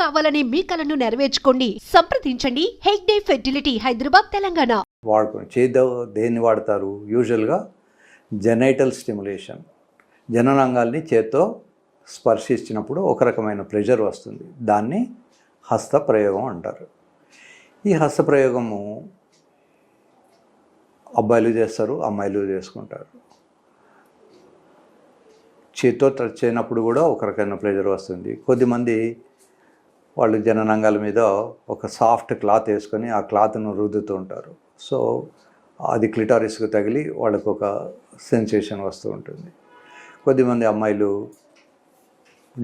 కావాలనే మీ కలను నెరవేర్చుకోండి. సంప్రదించండి. హెగ్డే ఫెర్టిలిటీ హైదరాబాద్ తెలంగాణ. వాడుకోండి చేద్దాం దేన్ని వాడతారు? యూజువల్గా జెనైటల్ స్టిమ్యులేషన్ జననాంగాల్ని చేత్తో స్పర్శించినప్పుడు ఒక రకమైన ప్రెషర్ వస్తుంది. దాన్ని హస్త ప్రయోగం అంటారు. ఈ హస్త ప్రయోగము అబ్బాయిలు చేస్తారు అమ్మాయిలు చేసుకుంటారు. చేత్తో టచ్ అయినప్పుడు కూడా ఒక రకమైన ప్రెషర్ వస్తుంది. కొద్దిమంది వాళ్ళు జననాంగాల మీద ఒక సాఫ్ట్ క్లాత్ వేసుకొని ఆ క్లాత్ను రుద్దుతూ ఉంటారు. సో అది క్లిటారిస్కు తగిలి వాళ్ళకు ఒక సెన్సేషన్ వస్తూ ఉంటుంది. కొద్దిమంది అమ్మాయిలు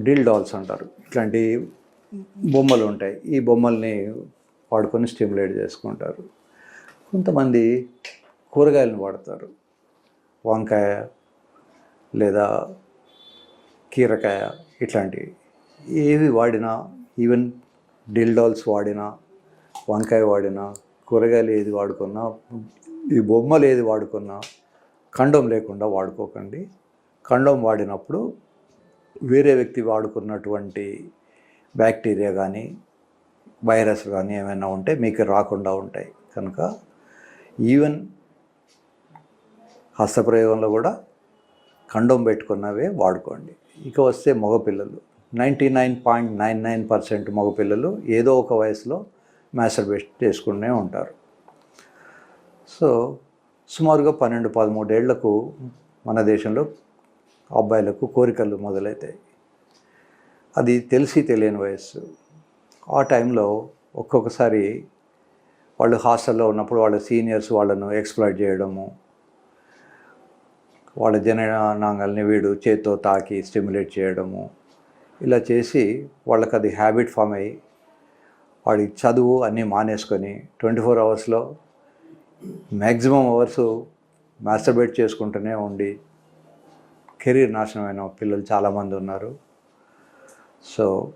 డిల్ డాల్స్ అంటారు. ఇట్లాంటి బొమ్మలు ఉంటాయి. ఈ బొమ్మల్ని వాడుకొని స్టిమ్యులేట్ చేసుకుంటారు. కొంతమంది కూరగాయలను వాడతారు. వంకాయ లేదా కీరకాయ ఇట్లాంటివి. ఏవి వాడినా ఈవెన్ డిల్డాల్స్ వాడినా వంకాయ వాడినా కూరగాయలు ఏది వాడుకున్నా ఈ బొమ్మలు ఏది వాడుకున్నా కండం లేకుండా వాడుకోకండి. కండం వాడినప్పుడు వేరే వ్యక్తి వాడుకున్నటువంటి బ్యాక్టీరియా కానీ వైరస్ కానీ ఏమైనా ఉంటే మీకు రాకుండా ఉంటాయి. కనుక ఈవెన్ హస్తప్రయోగంలో కూడా కండం పెట్టుకున్నవే వాడుకోండి. ఇక వస్తే మగపిల్లలు. Ninety nine point nine nine percent మగపిల్లలు ఏదో ఒక వయసులో మ్యాసర్బేట్ చేసుకునే ఉంటారు. సో సుమారుగా పన్నెండు పదమూడేళ్ళకు మన దేశంలో అబ్బాయిలకు కోరికలు మొదలవుతాయి అది తెలిసి తెలియని వయస్సు. ఆ టైంలో ఒక్కొక్కసారి వాళ్ళు హాస్టల్లో ఉన్నప్పుడు వాళ్ళ సీనియర్స్ వాళ్ళను ఎక్స్ప్లాయిట్ చేయడము వాళ్ళ జననాంగాల్ని వీడు చేత్తో తాకి స్టిమ్యులేట్ చేయడము ఇలా చేసి వాళ్ళకి అది హ్యాబిట్ ఫామ్ అయ్యి వాడి చదువు అన్నీ మానేసుకొని ట్వంటీ ఫోర్ అవర్స్లో మ్యాక్సిమం అవర్స్ మాస్టర్బేట్ చేసుకుంటూనే ఉండి కెరీర్ నాశనమైన పిల్లలు చాలామంది ఉన్నారు. సో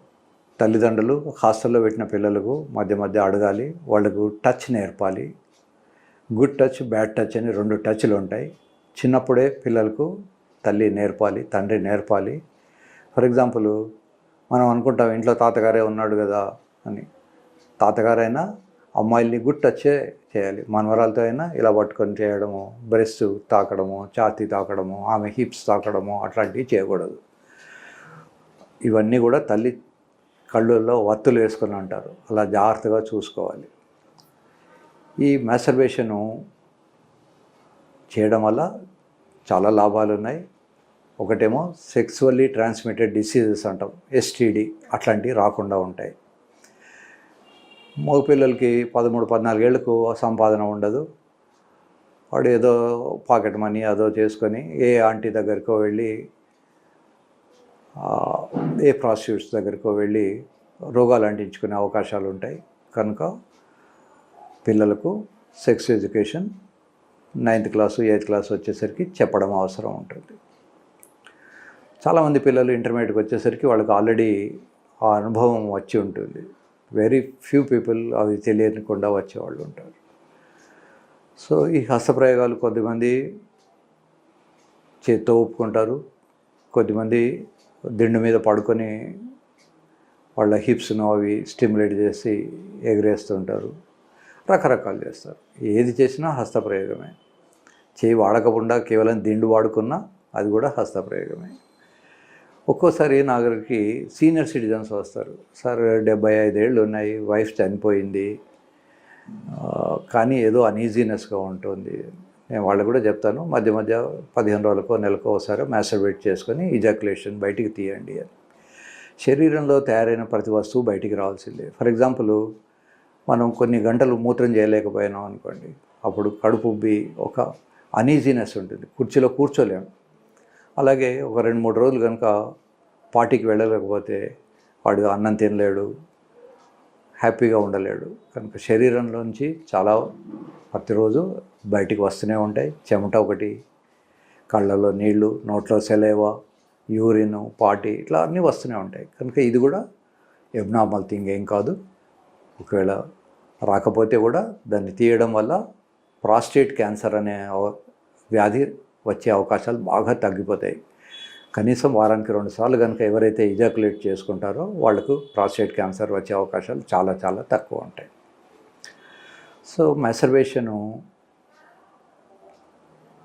తల్లిదండ్రులు హాస్టల్లో పెట్టిన పిల్లలకు మధ్య మధ్య అడగాలి వాళ్ళకు టచ్ నేర్పాలి. గుడ్ టచ్ బ్యాడ్ టచ్ అని రెండు టచ్లు ఉంటాయి. చిన్నప్పుడే పిల్లలకు తల్లి నేర్పాలి తండ్రి నేర్పాలి. ఫర్ ఎగ్జాంపుల్ మనం అనుకుంటాం ఇంట్లో తాతగారే ఉన్నాడు కదా అని. తాతగారైనా అమ్మాయిల్ని గుడ్ టచ్చే చేయాలి. మనవరాలతో అయినా ఇలా పట్టుకొని చేయడము బ్రెస్ట్ తాకడము ఛాతీ తాకడము ఆమె హిప్స్ తాకడము అట్లాంటివి చేయకూడదు. ఇవన్నీ కూడా తల్లి కళ్ళల్లో వత్తులు వేసుకొని అంటారు. అలా జాగ్రత్తగా చూసుకోవాలి. ఈ మ్యాసర్బేషను చేయడం వల్ల చాలా లాభాలు ఉన్నాయి ఒకటేమో సెక్సువల్లీ ట్రాన్స్మిటెడ్ డిసీజెస్ అంటాం ఎస్టీడీ అట్లాంటివి రాకుండా ఉంటాయి. మగపిల్లలకి పదమూడు పద్నాలుగేళ్ళకు సంపాదన ఉండదు. వాడు ఏదో పాకెట్ మనీ అదో చేసుకొని ఏ ఆంటీ దగ్గరికో వెళ్ళి ఏ ప్రాస్టిట్యూట్స్ దగ్గరికో వెళ్ళి రోగాలు అంటించుకునే అవకాశాలు ఉంటాయి. కనుక పిల్లలకు sex education ninth class eighth class వచ్చేసరికి చెప్పడం అవసరం ఉంటుంది. చాలామంది పిల్లలు ఇంటర్మీడియట్కి వచ్చేసరికి వాళ్ళకి ఆల్రెడీ ఆ అనుభవం వచ్చి ఉంటుంది. వెరీ ఫ్యూ పీపుల్ అవి తెలియకుండా వచ్చేవాళ్ళు ఉంటారు. సో ఈ హస్తప్రయోగాలు కొద్దిమంది చేత్తో ఒప్పుకుంటారు. కొద్దిమంది దిండు మీద పడుకొని వాళ్ళ హిప్స్ను అవి స్టిమ్యులేట్ చేసి ఎగరేస్తుంటారు రకరకాలు చేస్తారు. ఏది చేసినా హస్తప్రయోగమే. చేయి వాడకుండా కేవలం దిండు వాడుకున్నా అది కూడా హస్తప్రయోగమే. ఒక్కోసారి నాగరికి సీనియర్ సిటిజన్స్ వస్తారు. సార్ డెబ్బై ఐదేళ్ళు ఉన్నాయి వైఫ్ చనిపోయింది. కానీ ఏదో అనీజీనెస్గా ఉంటుంది. నేను వాళ్ళకు కూడా చెప్తాను మధ్య మధ్య పదిహేను రోజులకో నెలకో ఒకసారి మ్యాసర్వేట్ చేసుకొని ఇజాక్యులేషన్ బయటికి తీయండి అని. శరీరంలో తయారైన ప్రతి వస్తువు బయటికి రావాల్సిందే. ఫర్ ఎగ్జాంపుల్ మనం కొన్ని గంటలు మూత్రం చేయలేకపోయినాం అనుకోండి అప్పుడు కడుపు ఉబ్బి ఒక అనీజీనెస్ ఉంటుంది. కుర్చీలో కూర్చోలేము అలాగే ఒక రెండు మూడు రోజులు కనుక పార్టీకి వెళ్ళలేకపోతే వాడు అన్నం తినలేడు హ్యాపీగా ఉండలేడు. కనుక శరీరంలోంచి చాలా ప్రతిరోజు బయటికి వస్తూనే ఉంటాయి. చెమట ఒకటి కళ్ళలో నీళ్ళు నోట్లో సెలేవా యూరిన్ పాటి ఇట్లా అన్నీ వస్తూనే ఉంటాయి. కనుక ఇది కూడా ఎబ్నార్మల్ థింగ్ ఏం కాదు. ఒకవేళ రాకపోతే కూడా దాన్ని తీయడం వల్ల ప్రాస్టేట్ క్యాన్సర్ అనే వ్యాధి వచ్చే అవకాశాలు బాగా తగ్గిపోతాయి. కనీసం వారానికి రెండు సార్లు కనుక ఎవరైతే ఇజాకులేట్ చేసుకుంటారో వాళ్ళకు ప్రాస్టేట్ క్యాన్సర్ వచ్చే అవకాశాలు చాలా చాలా తక్కువ ఉంటాయి. సో మెసర్వేషను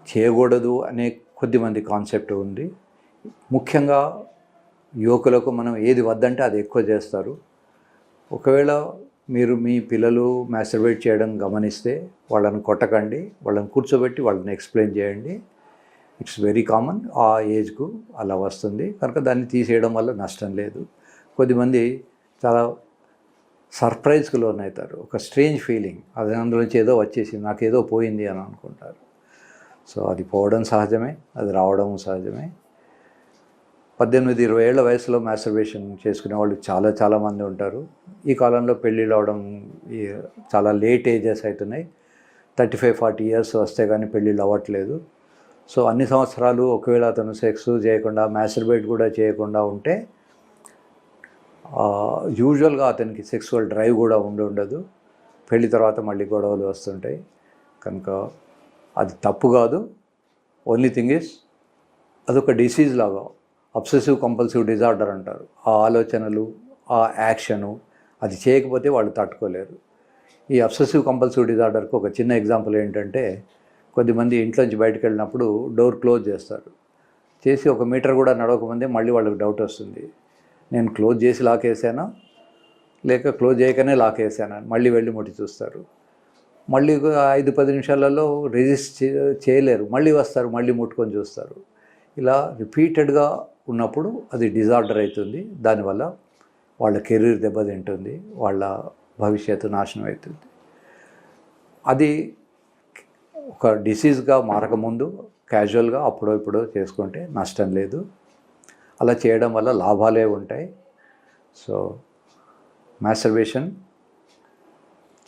చేయకూడదు అనే కొద్దిమంది కాన్సెప్ట్ ఉంది. ముఖ్యంగా యువకులకు మనం ఏది వద్దంటే అది ఎక్కువ చేస్తారు. ఒకవేళ మీరు మీ పిల్లలు మ్యాస్టర్బేట్ చేయడం గమనిస్తే వాళ్ళని కొట్టకండి వాళ్ళని కూర్చోబెట్టి వాళ్ళని ఎక్స్ప్లెయిన్ చేయండి. ఇట్స్ వెరీ కామన్ ఆ ఏజ్కు అలా వస్తుంది. కనుక దాన్ని తీసేయడం వల్ల నష్టం లేదు. కొద్దిమంది చాలా సర్ప్రైజ్కి లోన్ అవుతారు ఒక స్ట్రేంజ్ ఫీలింగ్ అది అందులోంచి ఏదో వచ్చేసింది. నాకు ఏదో పోయింది అని అనుకుంటారు. సో అది పోవడం సహజమే. అది రావడం సహజమే. పద్దెనిమిది ఇరవై ఏళ్ళ వయసులో మ్యాస్టర్బేషన్ చేసుకునే వాళ్ళు చాలా చాలా మంది ఉంటారు. ఈ కాలంలో పెళ్ళిళ్ళు అవడం చాలా లేట్ ఏజెస్ అవుతున్నాయి థర్టీ ఫైవ్ ఫార్టీ ఇయర్స్ వస్తే కానీ పెళ్ళిళ్ళు అవ్వట్లేదు. సో అన్ని సంవత్సరాలు ఒకవేళ అతను సెక్స్ చేయకుండా మ్యాస్టర్బేట్ కూడా చేయకుండా ఉంటే యూజువల్గా అతనికి సెక్సువల్ డ్రైవ్ కూడా ఉండి ఉండదు. పెళ్ళి తర్వాత మళ్ళీ గొడవలు వస్తుంటాయి. కనుక అది తప్పు కాదు. ఓన్లీ థింగ్ ఇస్ అదొక డిసీజ్ లాగా అబ్సెసివ్ కంపల్సివ్ డిజార్డర్ అంటారు. ఆ ఆలోచనలు ఆ యాక్షను అది చేయకపోతే వాళ్ళు తట్టుకోలేరు. ఈ అబ్సెసివ్ కంపల్సివ్ డిజార్డర్కి ఒక చిన్న ఎగ్జాంపుల్ ఏంటంటే కొద్దిమంది ఇంట్లోంచి బయటకు వెళ్ళినప్పుడు డోర్ క్లోజ్ చేస్తారు. చేసి ఒక మీటర్ కూడా నడవకముందే మళ్ళీ వాళ్ళకి డౌట్ వస్తుంది. నేను క్లోజ్ చేసి లాక్ వేసానా లేక క్లోజ్ చేయకనే లాక్ వేసానా మళ్ళీ వెళ్ళి ముట్టి చూస్తారు. మళ్ళీ ఐదు పది నిమిషాలలో రిజిస్ట్ చేయలేరు. మళ్ళీ వస్తారు మళ్ళీ ముట్టుకొని చూస్తారు. ఇలా రిపీటెడ్గా ఉన్నప్పుడు అది డిజార్డర్ అవుతుంది. దానివల్ల వాళ్ళ కెరీర్ దెబ్బతింటుంది. వాళ్ళ భవిష్యత్తు నాశనం అవుతుంది. అది ఒక డిసీజ్గా మారకముందు క్యాజువల్గా అప్పుడో ఇప్పుడో చేసుకుంటే నష్టం లేదు. అలా చేయడం వల్ల లాభాలే ఉంటాయి. సో మ్యాస్టర్బేషన్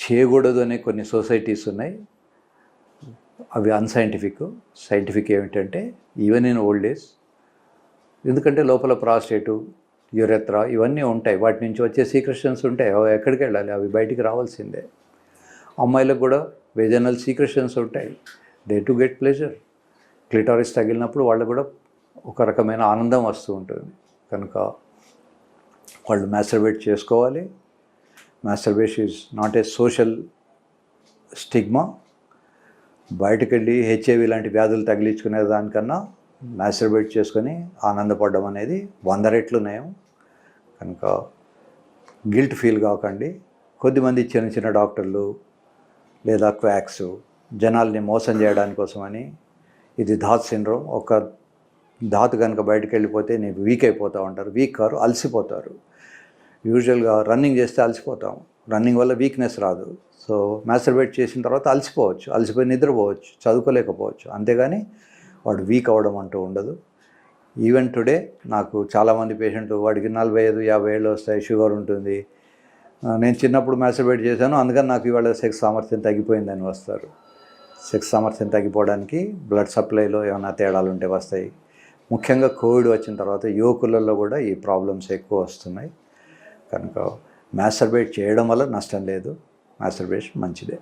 చేయకూడదు అనే కొన్ని సొసైటీస్ ఉన్నాయి. అవి అన్సైంటిఫిక్ సైంటిఫిక్ ఏమిటంటే ఈవెన్ ఇన్ ఓల్డ్ ఏజ్ ఎందుకంటే లోపల ప్రాస్టేటు యురెత్రా ఇవన్నీ ఉంటాయి. వాటి నుంచి వచ్చే సీక్రెషన్స్ ఉంటాయి. అవి ఎక్కడికి వెళ్ళాలి? అవి బయటికి రావాల్సిందే. అమ్మాయిలకు కూడా వేజనల్ సీక్రెషన్స్ ఉంటాయి. They to get pleasure clitoris తగిలినప్పుడు వాళ్ళు కూడా ఒక రకమైన ఆనందం వస్తూ ఉంటుంది. కనుక వాళ్ళు మ్యాస్టర్బేట్ చేసుకోవాలి. Masturbate is not a social stigma బయటకు వెళ్ళి హెచ్ఐవి లాంటి వ్యాధులు తగిలించుకునే దానికన్నా మ్యాస్టర్బేట్ చేసుకొని ఆనందపడడం అనేది వంద రెట్లు నయం. కనుక గిల్ట్ ఫీల్ కాకండి. కొద్దిమంది చిన్న చిన్న డాక్టర్లు లేదా క్వాక్స్ జనాల్ని మోసం చేయడానికి కోసమని ఇది ధాత్ సిండ్రోమ్. ఒక ధాతు కనుక బయటకు వెళ్ళిపోతే నీకు వీక్ అయిపోతూ ఉంటారు. వీక్ కారు అలసిపోతారు. యూజువల్గా రన్నింగ్ చేస్తే అలసిపోతాం. రన్నింగ్ వల్ల వీక్నెస్ రాదు. సో మ్యాస్టర్బేట్ చేసిన తర్వాత అలసిపోవచ్చు. అలసిపోయి నిద్రపోవచ్చు. చదువుకోలేకపోవచ్చు. అంతేగాని వాడు వీక్ అవ్వడం అంటూ ఉండదు. ఈవెన్ టుడే నాకు చాలామంది పేషెంట్లు వాడికి నలభై ఐదు యాభై ఏళ్ళు వస్తాయి. షుగర్ ఉంటుంది. నేను చిన్నప్పుడు మ్యాస్టర్బేట్ చేశాను. అందుకని నాకు ఇవాళ సెక్స్ సామర్థ్యం తగ్గిపోయిందని వస్తారు. సెక్స్ సామర్థ్యం తగ్గిపోవడానికి బ్లడ్ సప్లైలో ఏమైనా తేడాలు ఉంటే వస్తాయి. ముఖ్యంగా కోవిడ్ వచ్చిన తర్వాత యువకులలో కూడా ఈ ప్రాబ్లమ్స్ ఎక్కువ వస్తున్నాయి. కనుక మ్యాస్టర్బేట్ చేయడం వల్ల నష్టం లేదు. మ్యాస్టర్బేషన్ మంచిదే.